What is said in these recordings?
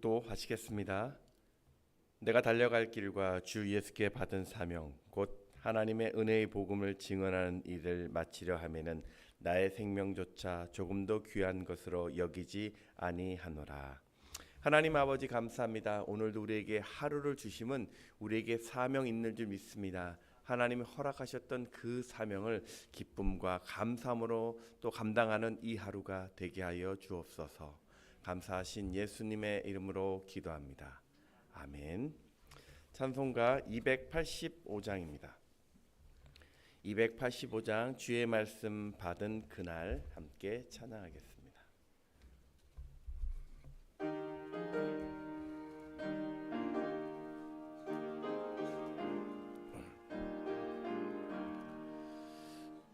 묵도하시겠습니다. 내가 달려갈 길과 주 예수께 받은 사명 곧 하나님의 은혜의 복음을 증언하는 일을 마치려 하면은 나의 생명조차 조금도 귀한 것으로 여기지 아니하노라. 하나님 아버지 감사합니다. 오늘도 우리에게 하루를 주심은 우리에게 사명 있는 줄 믿습니다. 하나님이 허락하셨던 그 사명을 기쁨과 감사함으로 또 감당하는 이 하루가 되게 하여 주옵소서. 감사하신 예수님의 이름으로 기도합니다. 아멘. 찬송가 285장입니다. 285장 주의 말씀 받은 그날 함께 찬양하겠습니다.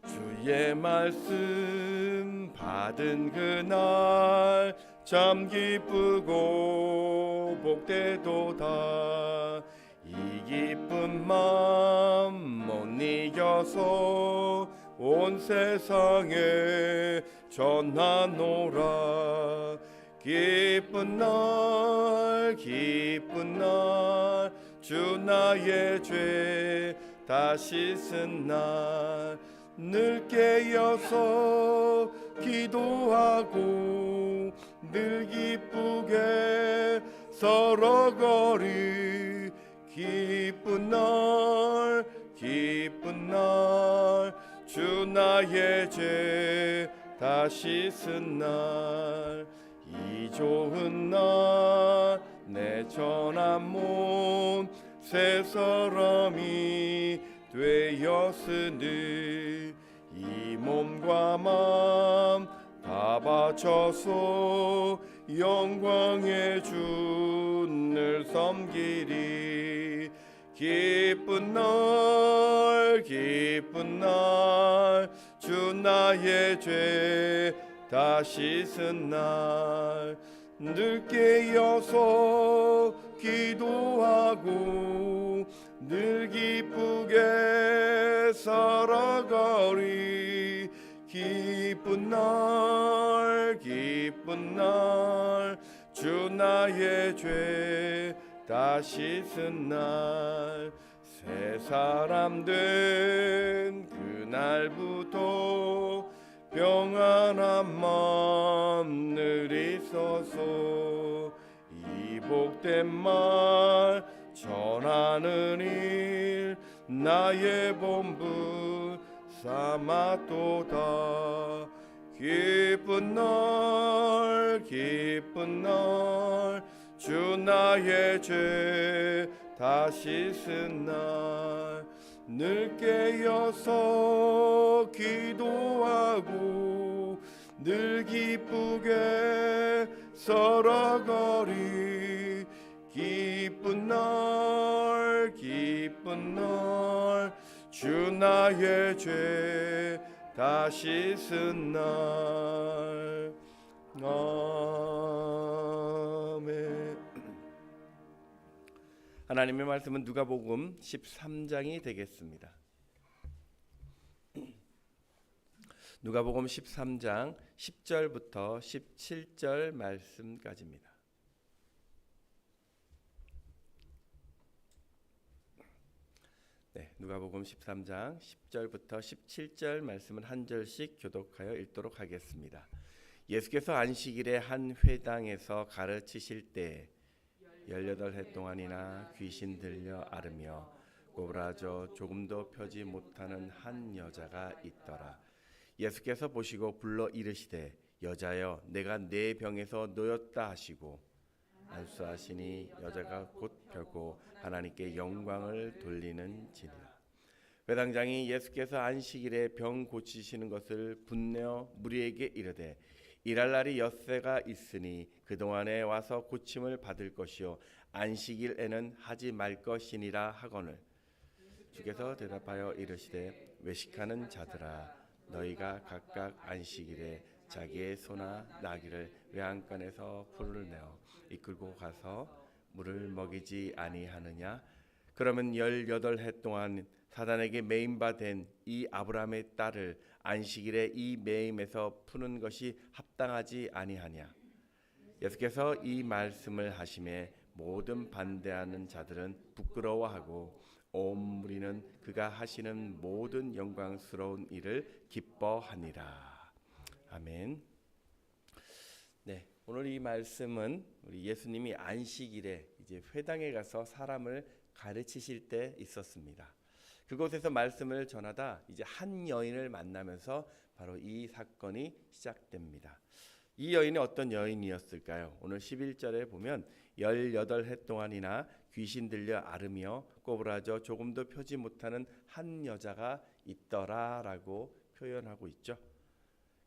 주의 말씀 받은 그날 참 기쁘고 복되도다. 이 기쁜 마음 못 이겨서 온 세상에 전하노라. 기쁜 날 기쁜 날 주 나의 죄 다시 쓴날. 늘 깨어서 기도하고 늘 기쁘게 서러거리 기쁜 날 기쁜 날 주 나의 죄 다시 쓴 날 이 좋은 날 내 전한 몸새 사람이 되었으니 이 몸과 마음 다 바쳐서 영광의 주를 섬기리. 기쁜 날 기쁜 날 주 나의 죄 다시 쓴날 늘 깨어서 기도하고 늘 기쁘게 살아가리 기쁜 날 기쁜 날 주 나의 죄 다시 쓴날 새 사람 된 그날부터 평안한 마음 늘 있어서. 이 복된 말 전하는 일 나의 본분 삼았도다 기쁜 날 기쁜 날 주 나의 죄 다시 쓴날 늘 깨어서 기도하고 늘 기쁘게 서러거리. 기쁜 날 기쁜 날주 나의 죄 다시 쓴날 아멘 하나님의 말씀은 누가복음 13장이 되겠습니다. 누가복음 13장 10절부터 17절 말씀까지입니다. 네, 누가복음 13장 10절부터 17절 말씀은 한 절씩 교독하여 읽도록 하겠습니다. 예수께서 안식일에 한 회당에서 가르치실 때 18해 동안이나 귀신 들려 앓으며 꼬부라져 조금도 펴지 못하는 한 여자가 있더라. 예수께서 보시고 불러 이르시되 여자여 내가 내 병에서 놓였다 하시고 안수하시니 여자가 곧 펴고 하나님께 영광을 돌리는 지니라. 회당장이 예수께서 안식일에 병 고치시는 것을 분내어 무리에게 이르되 일할 날이 엿새가 있으니 그동안에 와서 고침을 받을 것이요 안식일에는 하지 말 것이니라 하거늘. 주께서 대답하여 이르시되 외식하는 자들아 너희가 각각 안식일에 자기의 소나 나귀를 외양간에서 풀을 내어 이끌고 가서 물을 먹이지 아니하느냐? 그러면 열여덟 해 동안 사단에게 매임받은 이 아브라함의 딸을 안식일에 이 매임에서 푸는 것이 합당하지 아니하냐 예수께서 이 말씀을 하심에 모든 반대하는 자들은 부끄러워하고 온 무리는 그가 하시는 모든 영광스러운 일을 기뻐하니라. 아멘. 네, 오늘 이 말씀은 우리 예수님이 안식일에 이제 회당에 가서 사람을 가르치실 때 있었습니다. 그곳에서 말씀을 전하다 이제 한 여인을 만나면서 바로 이 사건이 시작됩니다. 이 여인이 어떤 여인이었을까요? 오늘 11절에 보면 18해 동안이나 귀신 들려 앓으며 꼬부라져 조금도 펴지 못하는 한 여자가 있더라라고 표현하고 있죠.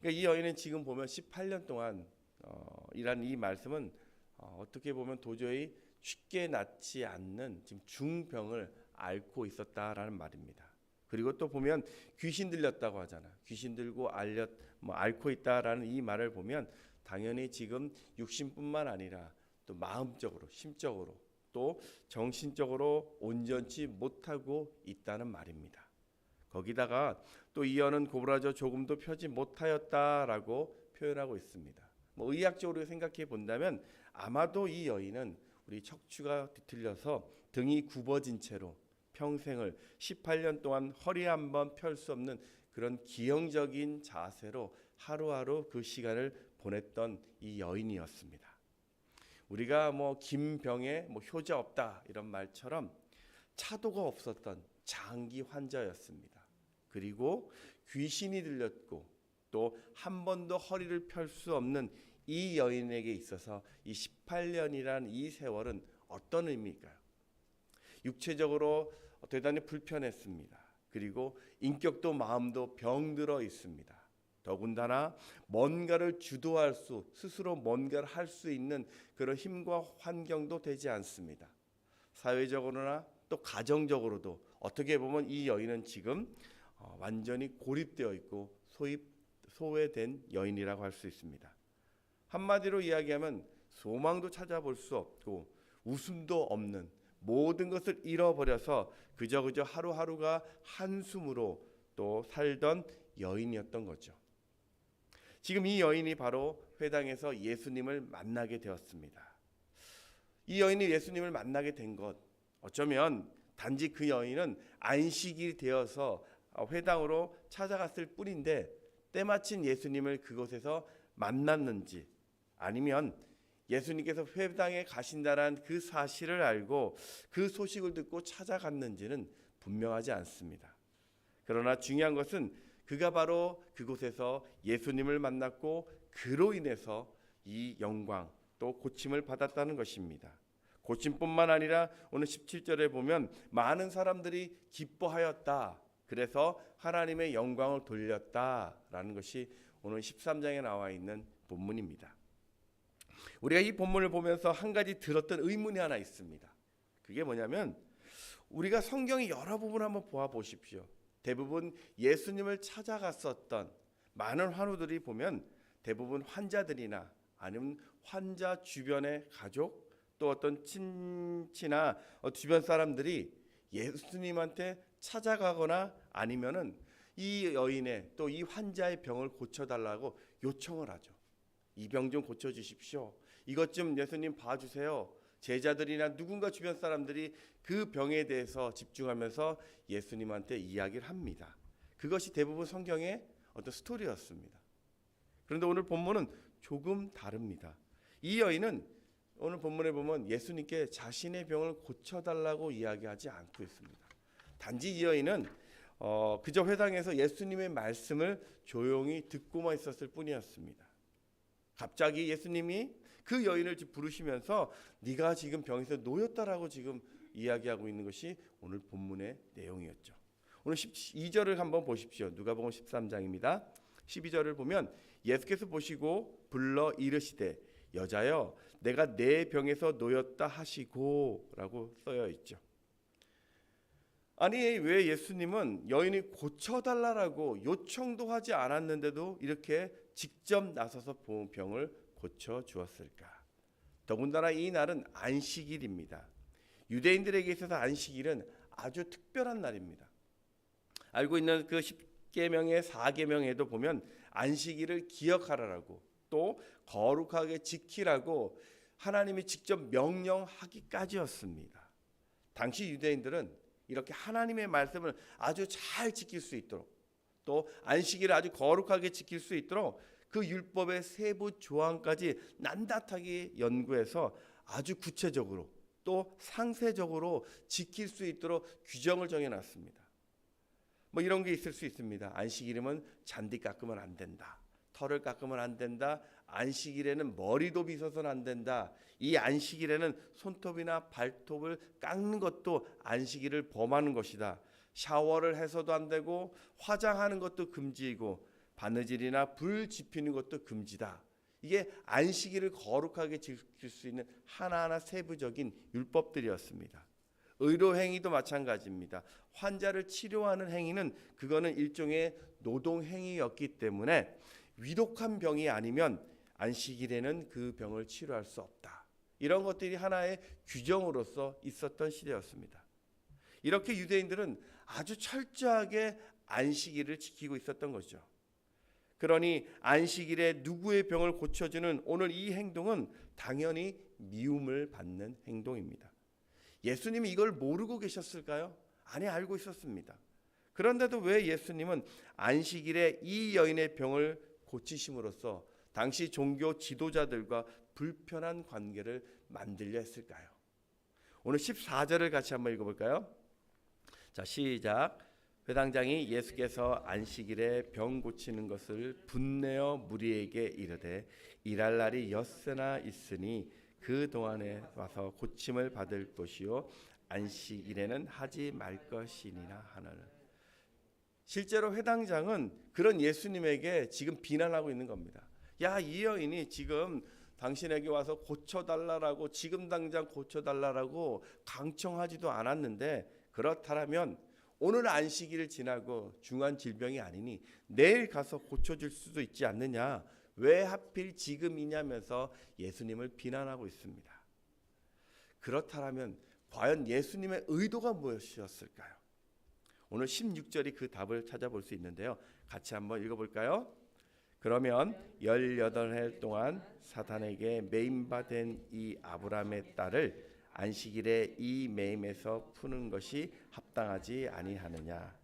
그러니까 이 여인은 지금 보면 18년 동안 어, 이란 이 말씀은 어, 어떻게 보면 도저히 쉽게 낫지 않는 지금 중병을 앓고 있었다라는 말입니다. 그리고 또 보면 귀신 들렸다고 하잖아. 귀신 들고 알렸 뭐 앓고 있다라는 이 말을 보면 당연히 지금 육신뿐만 아니라 또 마음적으로 심적으로 또 정신적으로 온전치 못하고 있다는 말입니다. 거기다가 또이 여는 고부라져 조금도 펴지 못하였다라고 표현하고 있습니다. 뭐 의학적으로 생각해 본다면 아마도 이 여인은 우리 척추가 뒤틀려서 등이 굽어진 채로 평생을 18년 동안 허리 한 번 펼 수 없는 그런 기형적인 자세로 하루하루 그 시간을 보냈던 이 여인이었습니다. 우리가 뭐 김병에 뭐 효자 없다 이런 말처럼 차도가 없었던 장기 환자였습니다. 그리고 귀신이 들렸고 또 한 번도 허리를 펼 수 없는 이 여인에게 있어서 이 18년이란 이 세월은 어떤 의미일까요? 육체적으로 대단히 불편했습니다. 그리고 인격도 마음도 병들어 있습니다. 더군다나 뭔가를 주도할 수 스스로 뭔가를 할 수 있는 그런 힘과 환경도 되지 않습니다. 사회적으로나 또 가정적으로도 어떻게 보면 이 여인은 지금 어, 완전히 고립되어 있고 소입 소외된 여인이라고 할 수 있습니다. 한마디로 이야기하면 소망도 찾아볼 수 없고 웃음도 없는 모든 것을 잃어버려서 그저 그저 하루하루가 한숨으로 또 살던 여인이었던 거죠. 지금 이 여인이 바로 회당에서 예수님을 만나게 되었습니다. 이 여인이 예수님을 만나게 된 것, 어쩌면 단지 그 여인은 안식이 되어서 회당으로 찾아갔을 뿐인데 때마침 예수님을 그곳에서 만났는지 아니면 예수님께서 회당에 가신다는 그 사실을 알고 그 소식을 듣고 찾아갔는지는 분명하지 않습니다. 그러나 중요한 것은 그가 바로 그곳에서 예수님을 만났고 그로 인해서 이 영광 또 고침을 받았다는 것입니다. 고침뿐만 아니라 오늘 17절에 보면 많은 사람들이 기뻐하였다. 그래서 하나님의 영광을 돌렸다라는 것이 오늘 13장에 나와 있는 본문입니다. 우리가 이 본문을 보면서 한 가지 들었던 의문이 하나 있습니다. 그게 뭐냐면 우리가 성경의 여러 부분을 한번 보아 보십시오. 대부분 예수님을 찾아갔었던 많은 환우들이 보면 대부분 환자들이나 아니면 환자 주변의 가족 또 어떤 친치나 주변 사람들이 예수님한테 찾아가거나 아니면은 이 여인의 또 이 환자의 병을 고쳐달라고 요청을 하죠. 이 병 좀 고쳐 주십시오. 이것 좀 예수님 봐 주세요. 제자들이나 누군가 주변 사람들이 그 병에 대해서 집중하면서 예수님한테 이야기를 합니다. 그것이 대부분 성경의 어떤 스토리였습니다. 그런데 오늘 본문은 조금 다릅니다. 이 여인은 오늘 본문에 보면 예수님께 자신의 병을 고쳐달라고 이야기하지 않고 있습니다. 단지 이 여인은 어, 그저 회당에서 예수님의 말씀을 조용히 듣고만 있었을 뿐이었습니다. 갑자기 예수님이 그 여인을 부르시면서 네가 지금 병에서 놓였다라고 지금 이야기하고 있는 것이 오늘 본문의 내용이었죠. 오늘 12절을 한번 보십시오. 누가복음 13장입니다. 12절을 보면 예수께서 보시고 불러 이르시되 여자여 내가 내 병에서 놓였다 하시고라고 쓰여 있죠. 아니 왜 예수님은 여인이 고쳐달라고 요청도 하지 않았는데도 이렇게 직접 나서서 병을 고쳐 주었을까? 더군다나 이 날은 안식일입니다. 유대인들에게 있어서 안식일은 아주 특별한 날입니다. 알고 있는 그 10계명의 4계명에도 보면 안식일을 기억하라라고 또 거룩하게 지키라고 하나님이 직접 명령하기까지였습니다. 당시 유대인들은 이렇게 하나님의 말씀을 아주 잘 지킬 수 있도록 또 안식일을 아주 거룩하게 지킬 수 있도록 그 율법의 세부 조항까지 난다하게 연구해서 아주 구체적으로 또 상세적으로 지킬 수 있도록 규정을 정해놨습니다. 뭐 이런 게 있을 수 있습니다. 안식일이면 잔디 깎으면 안 된다. 털을 깎으면 안 된다. 안식일에는 머리도 빗어서는 안 된다. 이 안식일에는 손톱이나 발톱을 깎는 것도 안식일을 범하는 것이다. 샤워를 해서도 안 되고 화장하는 것도 금지이고 바느질이나 불 지피는 것도 금지다. 이게 안식일을 거룩하게 지킬 수 있는 하나하나 세부적인 율법들이었습니다. 의료 행위도 마찬가지입니다. 환자를 치료하는 행위는 그거는 일종의 노동 행위였기 때문에 위독한 병이 아니면 안식일에는 그 병을 치료할 수 없다. 이런 것들이 하나의 규정으로서 있었던 시대였습니다. 이렇게 유대인들은 아주 철저하게 안식일을 지키고 있었던 거죠. 그러니 안식일에 누구의 병을 고쳐주는 오늘 이 행동은 당연히 미움을 받는 행동입니다. 예수님이 이걸 모르고 계셨을까요? 아니 알고 있었습니다. 그런데도 왜 예수님은 안식일에 이 여인의 병을 고치심으로써 당시 종교 지도자들과 불편한 관계를 만들려 했을까요? 오늘 14절을 같이 한번 읽어볼까요? 자 시작. 회당장이 예수께서 안식일에 병 고치는 것을 분내어 무리에게 이르되 일할 날이 엿새나 있으니 그 동안에 와서 고침을 받을 것이요 안식일에는 하지 말 것이니라 하는 실제로 회당장은 그런 예수님에게 지금 비난하고 있는 겁니다. 야, 이 여인이 지금 당신에게 와서 고쳐달라라고 지금 당장 고쳐달라라고 강청하지도 않았는데 그렇다면 오늘 안식일을 지나고 중한 질병이 아니니 내일 가서 고쳐줄 수도 있지 않느냐? 왜 하필 지금이냐면서 예수님을 비난하고 있습니다. 그렇다면 과연 예수님의 의도가 무엇이었을까요? 오늘 16절이 그 답을 찾아볼 수 있는데요. 같이 한번 읽어볼까요? 그러면 18해 동안 사탄에게 매임받은 이 아브라함의 딸을 안식일에 이 매임에서 푸는 것이 합당하지 아니하느냐.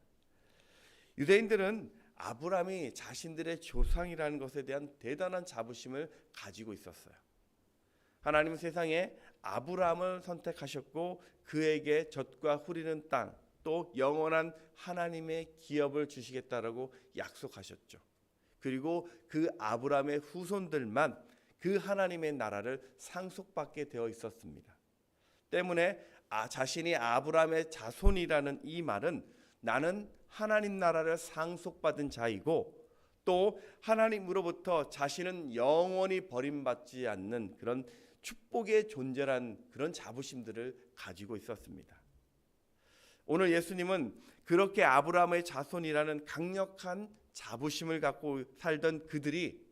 유대인들은 아브라함이 자신들의 조상이라는 것에 대한 대단한 자부심을 가지고 있었어요. 하나님은 세상에 아브라함을 선택하셨고 그에게 젖과 흐리는 땅 또 영원한 하나님의 기업을 주시겠다라고 약속하셨죠. 그리고 그 아브라함의 후손들만 그 하나님의 나라를 상속받게 되어 있었습니다. 때문에 아, 자신이 아브라함의 자손이라는 이 말은 나는 하나님 나라를 상속받은 자이고 또 하나님으로부터 자신은 영원히 버림받지 않는 그런 축복의 존재란 그런 자부심들을 가지고 있었습니다. 오늘 예수님은 그렇게 아브라함의 자손이라는 강력한 자부심을 갖고 살던 그들이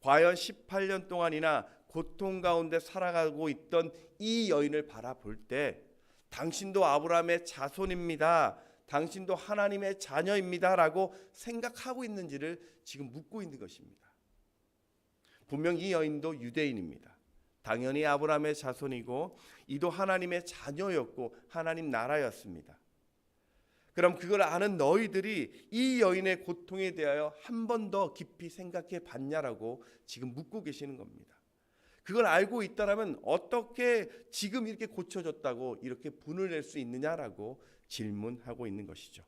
과연 18년 동안이나 고통 가운데 살아가고 있던 이 여인을 바라볼 때 당신도 아브라함의 자손입니다. 당신도 하나님의 자녀입니다라고 생각하고 있는지를 지금 묻고 있는 것입니다. 분명 이 여인도 유대인입니다. 당연히 아브라함의 자손이고 이도 하나님의 자녀였고 하나님 나라였습니다. 그럼 그걸 아는 너희들이 이 여인의 고통에 대하여 한 번 더 깊이 생각해 봤냐라고 지금 묻고 계시는 겁니다. 그걸 알고 있다라면 어떻게 지금 이렇게 고쳐졌다고 이렇게 분을 낼 수 있느냐라고 질문하고 있는 것이죠.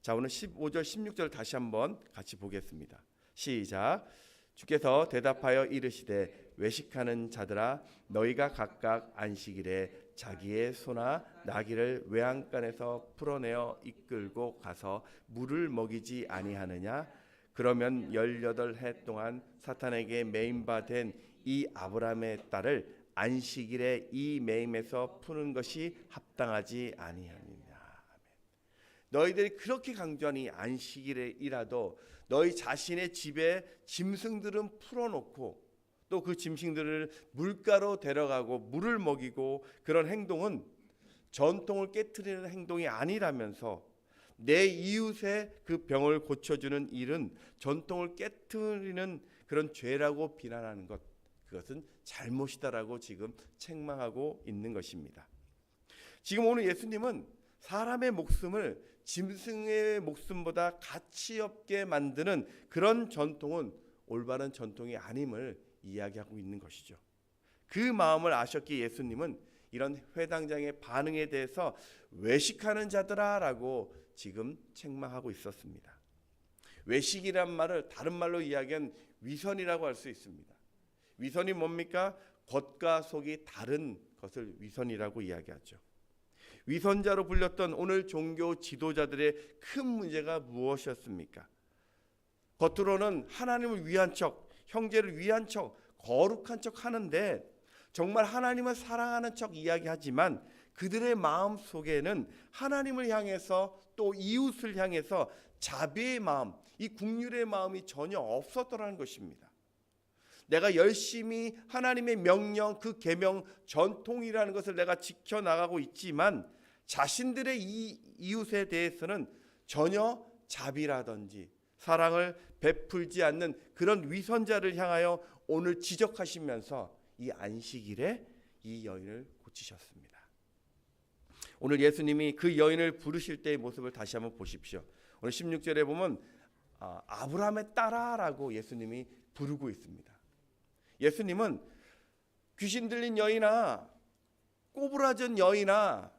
자, 오늘 15절 16절 다시 한번 같이 보겠습니다. 시작. 주께서 대답하여 이르시되 외식하는 자들아 너희가 각각 안식일에 자기의 소나 나귀를 외양간에서 풀어내어 이끌고 가서 물을 먹이지 아니하느냐 그러면 열여덟 해 동안 사탄에게 매임받은 이 아브라함의 딸을 안식일에 이 매임에서 푸는 것이 합당하지 아니하느냐. 너희들이 그렇게 강조하니 안식일이라도 너희 자신의 집에 짐승들은 풀어놓고 또 그 짐승들을 물가로 데려가고 물을 먹이고 그런 행동은 전통을 깨뜨리는 행동이 아니라면서 내 이웃의 그 병을 고쳐주는 일은 전통을 깨뜨리는 그런 죄라고 비난하는 것 그것은 잘못이다라고 지금 책망하고 있는 것입니다. 지금 오늘 예수님은 사람의 목숨을 짐승의 목숨보다 가치 없게 만드는 그런 전통은 올바른 전통이 아님을 이야기하고 있는 것이죠. 그 마음을 아셨기에 예수님은 이런 회당장의 반응에 대해서 외식하는 자들아라고 지금 책망하고 있었습니다. 외식이란 말을 다른 말로 이야기한 위선이라고 할 수 있습니다. 위선이 뭡니까? 겉과 속이 다른 것을 위선이라고 이야기하죠. 위선자로 불렸던 오늘 종교 지도자들의 큰 문제가 무엇이었습니까? 겉으로는 하나님을 위한 척, 형제를 위한 척, 거룩한 척 하는데 정말 하나님을 사랑하는 척 이야기하지만 그들의 마음 속에는 하나님을 향해서 또 이웃을 향해서 자비의 마음, 이 국률의 마음이 전혀 없었더라는 것입니다. 내가 열심히 하나님의 명령, 그 계명, 전통이라는 것을 내가 지켜 나가고 있지만 자신들의 이 이웃에 대해서는 전혀 자비라든지 사랑을 베풀지 않는 그런 위선자를 향하여 오늘 지적하시면서 이 안식일에 이 여인을 고치셨습니다. 오늘 예수님이 그 여인을 부르실 때의 모습을 다시 한번 보십시오. 오늘 16절에 보면 아, 아브라함의 딸아라고 예수님이 부르고 있습니다. 예수님은 귀신 들린 여인아, 꼬부라진 여인아,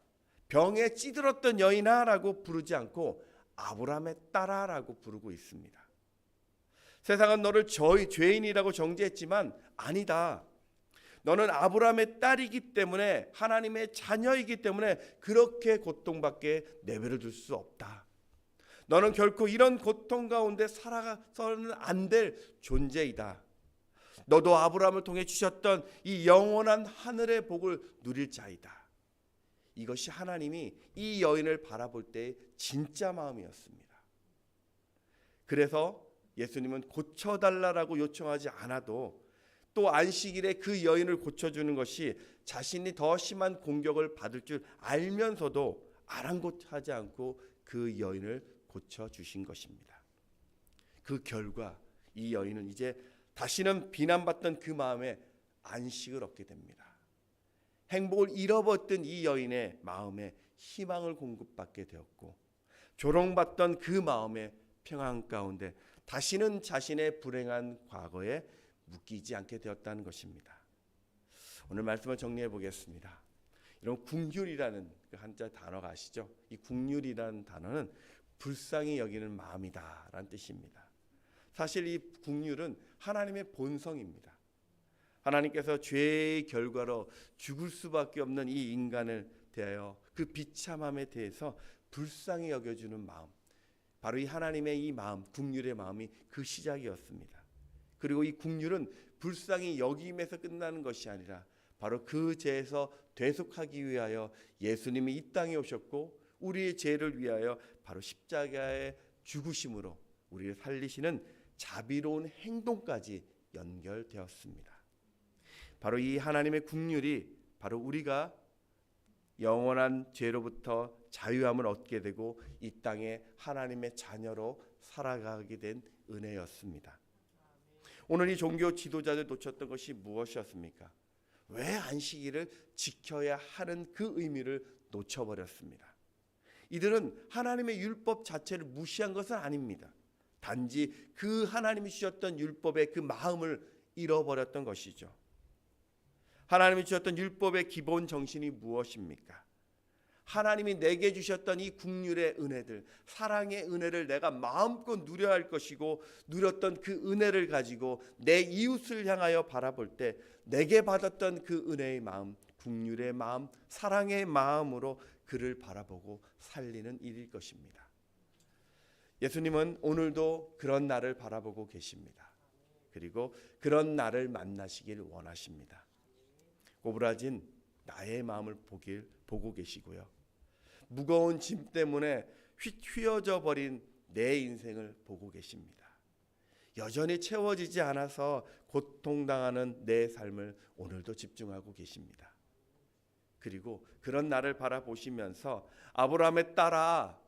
병에 찌들었던 여인아라고 부르지 않고 아브라함의 딸아라고 부르고 있습니다. 세상은 너를 저희 죄인이라고 정죄했지만 아니다. 너는 아브라함의 딸이기 때문에 하나님의 자녀이기 때문에 그렇게 고통받게 내버려 둘 수 없다. 너는 결코 이런 고통 가운데 살아가서는 안 될 존재이다. 너도 아브라함을 통해 주셨던 이 영원한 하늘의 복을 누릴 자이다. 이것이 하나님이 이 여인을 바라볼 때 진짜 마음이었습니다. 그래서 예수님은 고쳐달라라고 요청하지 않아도 또 안식일에 그 여인을 고쳐주는 것이 자신이 더 심한 공격을 받을 줄 알면서도 아랑곳하지 않고 그 여인을 고쳐주신 것입니다. 그 결과 이 여인은 이제 다시는 비난받던 그 마음에 안식을 얻게 됩니다. 행복을 잃어버렸던 이 여인의 마음에 희망을 공급받게 되었고 조롱받던 그 마음의 평안 가운데 다시는 자신의 불행한 과거에 묶이지 않게 되었다는 것입니다. 오늘 말씀을 정리해 보겠습니다. 이런 궁율이라는 그 한자 단어가 아시죠? 이 궁율이라는 단어는 불쌍히 여기는 마음이다라는 뜻입니다. 사실 이 궁율은 하나님의 본성입니다. 하나님께서 죄의 결과로 죽을 수밖에 없는 이 인간을 대하여 그 비참함에 대해서 불쌍히 여겨주는 마음, 바로 이 하나님의 이 마음, 국률의 마음이 그 시작이었습니다. 그리고 이 국률은 불쌍히 여김에서 끝나는 것이 아니라 바로 그 죄에서 되속하기 위하여 예수님이 이 땅에 오셨고 우리의 죄를 위하여 바로 십자가의 죽으심으로 우리를 살리시는 자비로운 행동까지 연결되었습니다. 바로 이 하나님의 국률이 바로 우리가 영원한 죄로부터 자유함을 얻게 되고 이 땅에 하나님의 자녀로 살아가게 된 은혜였습니다. 오늘 이 종교 지도자들 놓쳤던 것이 무엇이었습니까? 왜 안식일을 지켜야 하는 그 의미를 놓쳐버렸습니다. 이들은 하나님의 율법 자체를 무시한 것은 아닙니다. 단지 그 하나님이 주셨던 율법의 그 마음을 잃어버렸던 것이죠. 하나님이 주셨던 율법의 기본 정신이 무엇입니까? 하나님이 내게 주셨던 이 국률의 은혜들, 사랑의 은혜를 내가 마음껏 누려야 할 것이고 누렸던 그 은혜를 가지고 내 이웃을 향하여 바라볼 때 내게 받았던 그 은혜의 마음, 국률의 마음, 사랑의 마음으로 그를 바라보고 살리는 일일 것입니다. 예수님은 오늘도 그런 나를 바라보고 계십니다. 그리고 그런 나를 만나시길 원하십니다. 오브라진 나의 마음을 보길 보고 계시고요. 무거운 짐 때문에 휘어져 버린 내 인생을 보고 계십니다. 여전히 채워지지 않아서 고통당하는 내 삶을 오늘도 집중하고 계십니다. 그리고 그런 나를 바라보시면서 아브라함의 딸아,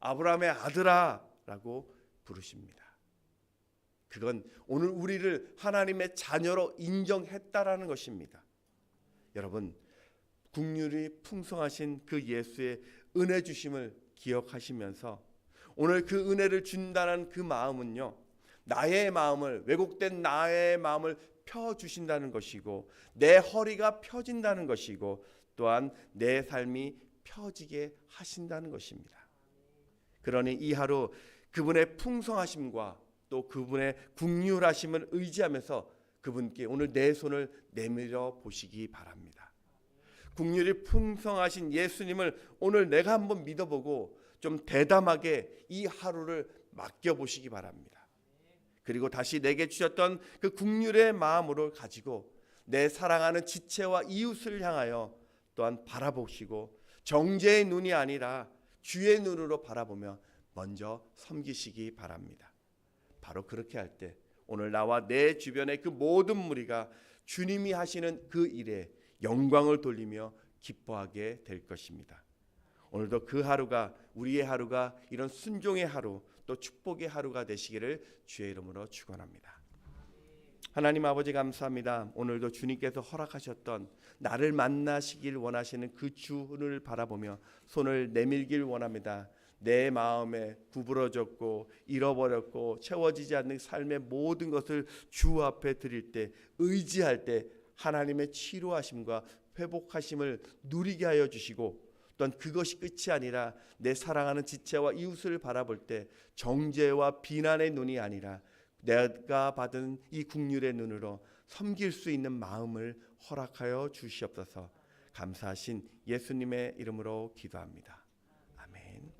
아브라함의 아들아 라고 부르십니다. 그건 오늘 우리를 하나님의 자녀로 인정했다라는 것입니다. 여러분, 국률이 풍성하신 그 예수의 은혜 주심을 기억하시면서 오늘 그 은혜를 준다는 그 마음은요. 나의 마음을 왜곡된 나의 마음을 펴 주신다는 것이고 내 허리가 펴진다는 것이고 또한 내 삶이 펴지게 하신다는 것입니다. 그러니 이 하루 그분의 풍성하심과 또 그분의 국률하심을 의지하면서 그분께 오늘 내 손을 내밀어 보시기 바랍니다. 국률이 풍성하신 예수님을 오늘 내가 한번 믿어보고 좀 대담하게 이 하루를 맡겨 보시기 바랍니다. 그리고 다시 내게 주셨던 그 국률의 마음으로 가지고 내 사랑하는 지체와 이웃을 향하여 또한 바라보시고 정죄의 눈이 아니라 주의 눈으로 바라보며 먼저 섬기시기 바랍니다. 바로 그렇게 할 때 오늘 나와 내 주변의 그 모든 무리가 주님이 하시는 그 일에 영광을 돌리며 기뻐하게 될 것입니다. 오늘도 그 하루가 우리의 하루가 이런 순종의 하루 또 축복의 하루가 되시기를 주의 이름으로 축원합니다. 하나님 아버지 감사합니다. 오늘도 주님께서 허락하셨던 나를 만나시길 원하시는 그 주를 바라보며 손을 내밀길 원합니다. 내 마음에 구부러졌고 잃어버렸고 채워지지 않는 삶의 모든 것을 주 앞에 드릴 때 의지할 때 하나님의 치료하심과 회복하심을 누리게 하여 주시고 또한 그것이 끝이 아니라 내 사랑하는 지체와 이웃을 바라볼 때 정죄와 비난의 눈이 아니라 내가 받은 이 국률의 눈으로 섬길 수 있는 마음을 허락하여 주시옵소서. 감사하신 예수님의 이름으로 기도합니다. 아멘.